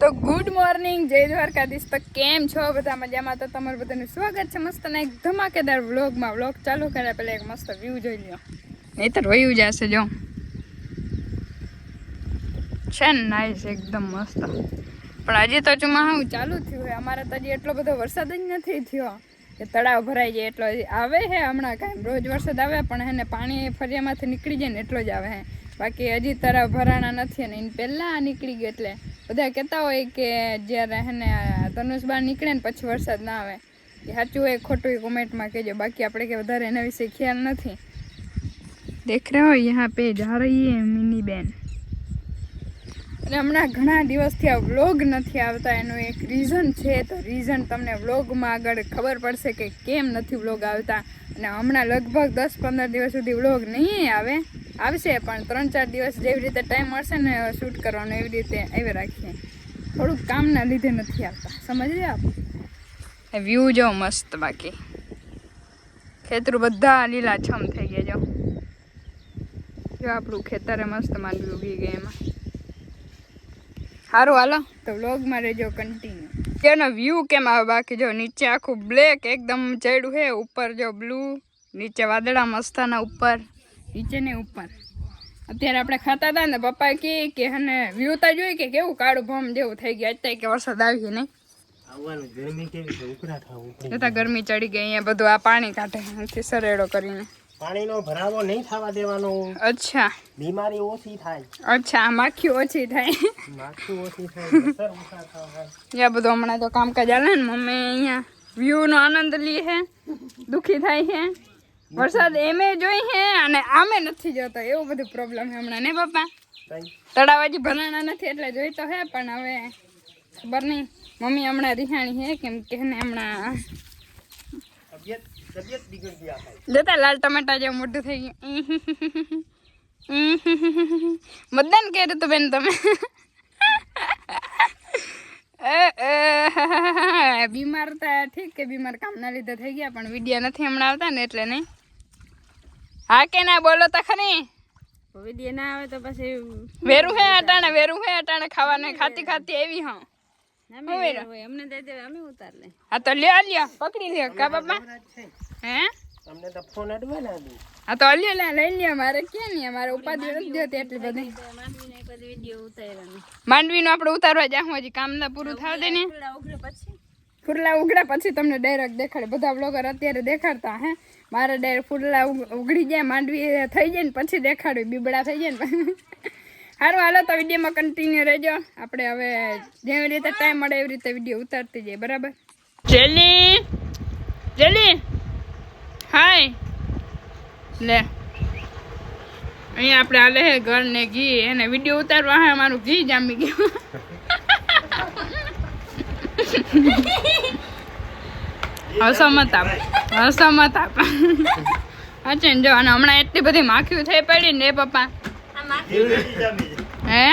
તો good morning, જય દ્વારકાધીશ. તો કેમ છો બધા મજામાં? તો તમારું બધાનું સ્વાગત છે મસ્ત ને એક ધમાકેદાર વ્લોગમાં. વ્લોગ ચાલુ કર્યા પહેલાં એક મસ્ત વ્યૂ જોઈ લ્યો. નહીતર વયું જશે, જો. છે ને નાઈસ એકદમ મસ્ત. પણ હજી તો ચોમાહું ચાલુ થયું હોય અમારે તો હજી એટલો બધો વરસાદ જ નથી થયો. કે તળાવ ભરાઈ જાય એટલો આવે છે. હમણાં કાંઈ રોજ વરસાદ આવે, પણ એને પાણી ફરિયામાંથી નીકળી જાય ને એટલો જ આવે હે બાકી હજી તળાવ ભરાણા નથી અને એને પહેલાં નીકળી ગયો એટલે બધા કહેતા હોય કે જ્યારે એને ધનુષ બાર નીકળે ને પછી વરસાદ ના આવે, એ સાચું હોય, ખોટું એ કોમેન્ટમાં કહેજો. બાકી આપણે કે વધારે એના વિશે ખ્યાલ નથી. દેખ રહે હો યહાં પે જા રહી મિની બેન. અને હમણાં ઘણા દિવસથી આ વ્લોગ નથી આવતા, એનું એક રીઝન છે. તો રીઝન તમને વ્લોગમાં આગળ ખબર પડશે કે કેમ નથી વ્લોગ આવતા. અને હમણાં લગભગ દસ પંદર દિવસ સુધી વ્લોગ નહીં આવે. આવશે પણ ત્રણ ચાર દિવસ જેવી રીતે ટાઈમ મળશે ને શૂટ કરવાનો એવી રીતે આવી રાખીએ. થોડુંક કામના લીધે નથી આવતા. સમજી આપ? વ્યૂ જો મસ્ત બાકી. ખેતરું બધા લીલાછમ થઈ ગયા જો. જો આપણું ખેતરે મસ્ત માંડવી ઉગી ગઈ એમાં. સારું હાલો. તો વ્લોગમાં રહેજો કન્ટિન્યુ તેનો વ્યૂ કેમ આવે બાકી? જો નીચે આખું બ્લેક એકદમ ચડ્યું છે ઉપર જો બ્લુ નીચે વાદળા મસ્તાના ઉપર. નીચે ને ઉપર. અત્યારે આપણે ખાતા હતા ને પપ્પા કે કે અને વ્યૂ તો જોઈ કે કેવું કાળું ભમ જેવું થઈ ગયું. અત્યારે કે વરસાદ આવી નહીં ગરમી જતા ચડી ગઈ અહીંયા બધું આ પાણી કાઢે અહીંથી સરેડો કરીને. પાણીનો ભરાવો નહીં થવા દેવાનો. અચ્છા. બીમારી ઓછી થાય. અચ્છા માખી ઓછી થાય. માખી ઓછી થાય યા બધું હમણાં તો કામકાજ હાલે ને મમ્મી અહીંયા વ્યૂનો આનંદ લે હે દુઃખી થાય છે વરસાદ એમે જોઈ હે અને આમે નથી જોતો. એવો બધો પ્રોબ્લેમ છે હમણાં ને પપ્પા? તળાવાજી ભરાણા નથી એટલે જોઈ તો હે પણ હવે ખબર નહીં. મમ્મી હમણાં રિહાણી હે કેમ કે ને હમણાં જતા લાલ ટમેટા જેવું મોટું થઈ ગયું. મતદાન કર્યું તો બેન તમે. બીમાર હતા ઠીક કે બીમાર કામના લીધે થઈ ગયા પણ વિડિયા નથી હમણાં આવતા ને એટલે નહીં. હા કે ના બોલો તો ખરી. વીડિયો ના આવે તો પછી વેરું હે અટાણે વેરું હે અટાણે ખાવાને ખાતી ખાતી એવી હા. હવે અમને દે દે અમે ઉતાર લે હા તો લ્યો લ્યો પકડી લ્યો કા બાપા? હે? તમને તો ફોન અડવા ના દે હા તો અલ્યો લે લઈ લ્યો મારે ક્યાં નહીં મારે ઉપાધિ નથી જોતી એટલી બધી માંડવીને એક બધી વીડિયો ઉતાર્યા માંડવીનું આપણે ઉતારવા જાહું હજી કામના પૂરું થાવ દે ને. પછી? ફૂરલા ઉગડ્યા પછી તમને ડાયરેક્ટ દેખાડે. બધા બ્લોગર અત્યારે દેખાડતા હે? મારે ડાયરેક્ટ ફૂરલા ઉગ- ઉગડી જાય માંડવી થઈ જાય ને પછી દેખાડ્યું બીબડા થઈ જાય ને સારું હાલો તો વિડીયોમાં કન્ટિન્યુ રહેજો. આપણે હવે જેવી રીતે ટાઈમ મળે એવી રીતે વીડિયો ઉતારતી જઈએ બરાબર? જેલી! જેલી! હાય! લે. અહીંયા આપણે હાલે હે ઘર ને ઘી. એને વીડિયો ઉતારવા હે મારું ઘી જામી ગયું. અસમત આપ. અસમત આપ. અચ્છા જો, અને હમણાં એટલી બધી માખીઓ થઈ પડી ને પપ્પા. હે?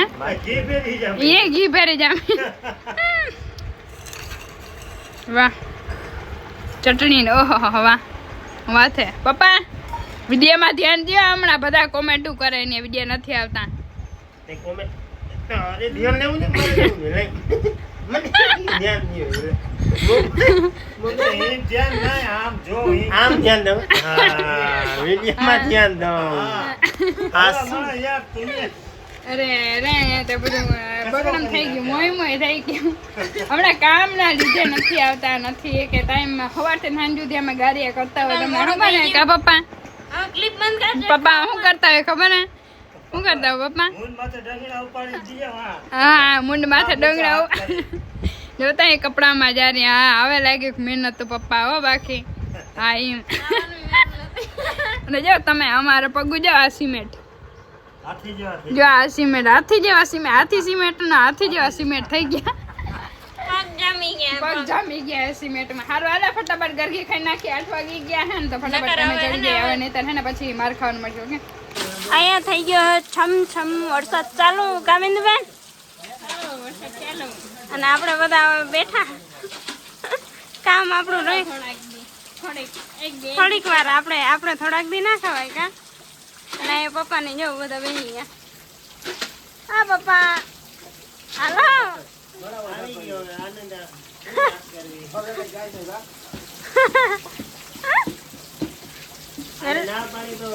એ ઘી ભેરી જામી. વાહ. ચટણી ને ઓહો વાહ. વાથે પપ્પા, વિડીયોમાં ધ્યાન દો હમણાં બધા કોમેન્ટો કરે ને વીડિયો નથી આવતા. કોમેન્ટ ધ્યાન લેવું ને. મને ધ્યાન નહીં હોય. આમ ધ્યાન દઉં. હા. વિડીયોમાં ધ્યાન દઉં હા શું? અરે રે તે બધું બગડમ થઈ ગયું. મોય મોય થઈ ગયું. હમણાં કામના લીધે નથી આવતા નથી. કે ટાઈમમાં સવારથી સાંજ સુધી અમે ગાડીએ કરતા હોય તમને ખબર ને કા પપ્પા? આ ક્લિપ બંધ કર પપ્પા શું કરતા હોય ખબર ને શું કરતા હોય પપ્પા હા મુંડ માથે ડોંગરા ઉપ- જોતા એ કપડામાં જારી હા હવે લાગ્યું કે મહેનત તો પપ્પા હો બાકી હા એમ અને જો તમે અમારે પગું જો આ સિમેન્ટ હાથી જેવા થઈ જો આ સિમેન્ટ હાથી જેવા સિમેન્ટ હાથી સિમેન્ટ ના હાથી જેવા સિમેન્ટ થઈ ગયા પગ જામી ગયા પગ જામી ગયા સિમેન્ટમાં હારું હાલે ફટાફટ ગરગી ખાઈ નાખી આઠ વાગી ગયા હે ને તો ફટાફટ તમે ચડી જાય હવે નહીં હે ને પછી માર ખાવાનું મળશે ઓકે અહીંયા થઈ ગયો છમ છમ વરસાદ ચાલુ કામિંદબેન અને આપણે બધા બેઠા. કામ આપણું રહી થોડીક વાર આપણે આપણે થોડાક દી ના ખવાય કા? અને એ પપ્પાને જવું બધા બેસી ગયા. હા, પપ્પા. હાલો.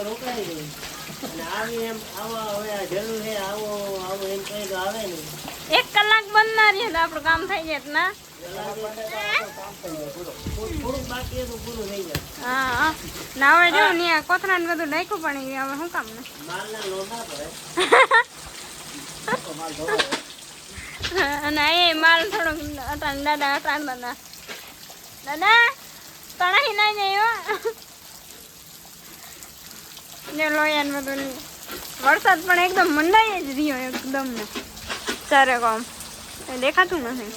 રોકાઈ ગઈ છે એક કલાક રહીએ તો આપણું કામ થઈ જાય ના હા. ના હવે જો ને ને બધું નાખ્યું પણ હવે શું કામ ને? એ માલ થોડોક અટાણ દાદા અટાણ દાદા દાદા તણાઈ ના જાય ને લોયા ને બધું વરસાદ પણ એકદમ મંડાઈ જ રહ્યો એકદમ ને. ચારે કામ? દેખાતું નથી.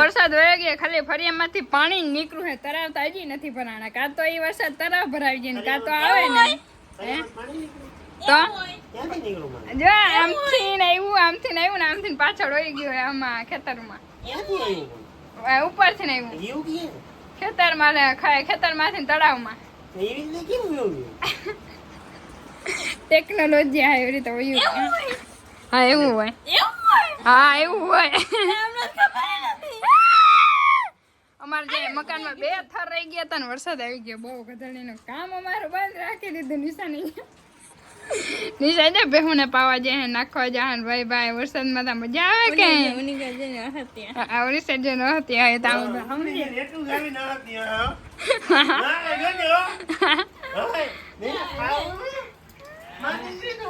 વરસાદ વયો ગયો, ખાલી ફરિયામાંથી પાણી નીકળ્યું છે તરાવ તો હજી નથી ભરાણા. કાં તો એ વરસાદ તરાવ ભરાવી જાય કાં તો આવે ને? તો? જો, આમથી ને આવ્યું આમથી ને આવ્યું ને આમથી પાછળ વહી ગયું આમાં ખેતરમાં. ઉપરથી ને આવ્યું એવું કે ખેતરમાં ખેતરમાંથી તળાવમાં. એવી રીતે કેમ એવું ટેકનોલોજી આ એવી રીતે વયું હા એવું હોય. હા એવું હોય. અમારે જે મકાનમાં બે થર રહી ગયા હતા ને વરસાદ આવી ગયો. બહુ ગધડીનું કામ અમારું બંધ રાખી દીધું નિશાની. નિશા છે ને પાવા જાય નાખવા જાય ને ભાઈ ભાઈ વરસાદમાં તો મજા આવે કે આ ઓરિસ્સા જે ન હતી હા હો હવે તો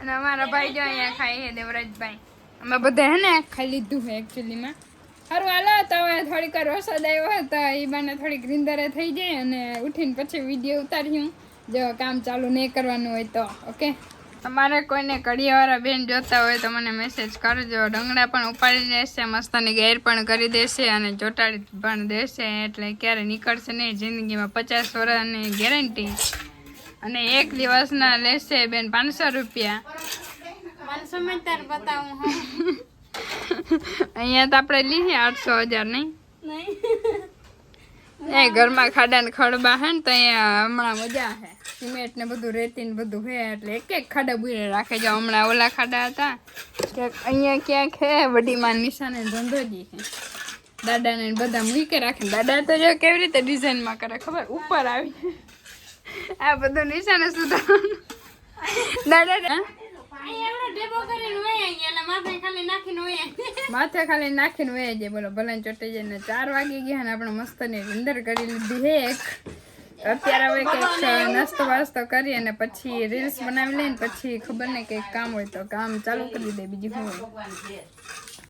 અને અમારા ભાઈ જો અહીંયા ખાય છે દેવરાજભાઈ. અમે બધા હે ને ખાઈ લીધું છે એકચ્યુઅલીમાં સારું હાલો તો હવે થોડીક વાર વરસાદ આવ્યો તો એ બાને થોડીક રીંદરે થઈ જાય અને ઉઠીને પછી વીડિયો ઉતાર્યું જો કામ ચાલુ નહીં કરવાનું હોય તો ઓકે તમારે કોઈને કડિયાવાળા બેન જોતા હોય તો મને મેસેજ કરજો. ડંગડા પણ ઉપાડી દેશે મસ્તાની ગેર પણ કરી દેશે અને ચોટાડી પણ દેશે. એટલે ક્યારે નીકળશે નહીં જિંદગીમાં પચાસ વર્ષની ગેરંટી અને એક દિવસના લેશે બેન પાંચસો રૂપિયા. સમજદાર બતાવું હું. અહીંયા તો આપણે લીધી આઠસો હજાર નહીં. નહીં. એ ઘરમાં ખાડા ને ખડબા હે ને તો અહીંયા હમણાં મજા હે. સિમેન્ટ ને બધું રેતી ને બધું છે એટલે એક એક ખાડા બુરે રાખે છે. હમણાં ઓલા ખાડા હતા. ક્યાંક અહીંયા ક્યાંક છે વડીમાં નિશાને ધંધોજી છે દાદાને ને બધા મૂકે રાખે દાદા તો જો કેવી રીતે ડિઝાઇનમાં કરે ખબર? ઉપર આવી. આ બધું નિશાને સુધારવાનું. દાદા હા? ડેબો કરીને હોય અહીંયા એટલે માથે ખાલી નાખીને વહી માથે ખાલી નાખીને વહી જાય. બોલો ભલે ચોટી જાય ને ચાર વાગી ગયા ને આપણે મસ્તની વિંદર કરી લીધી હે એક. અત્યારે હવે કંઈક નાસ્તો વાસ્તો કરી અને પછી રીલ્સ બનાવી લઈને પછી ખબર ને કંઈક કામ હોય તો કામ ચાલુ કરી દે બીજું શું હોય.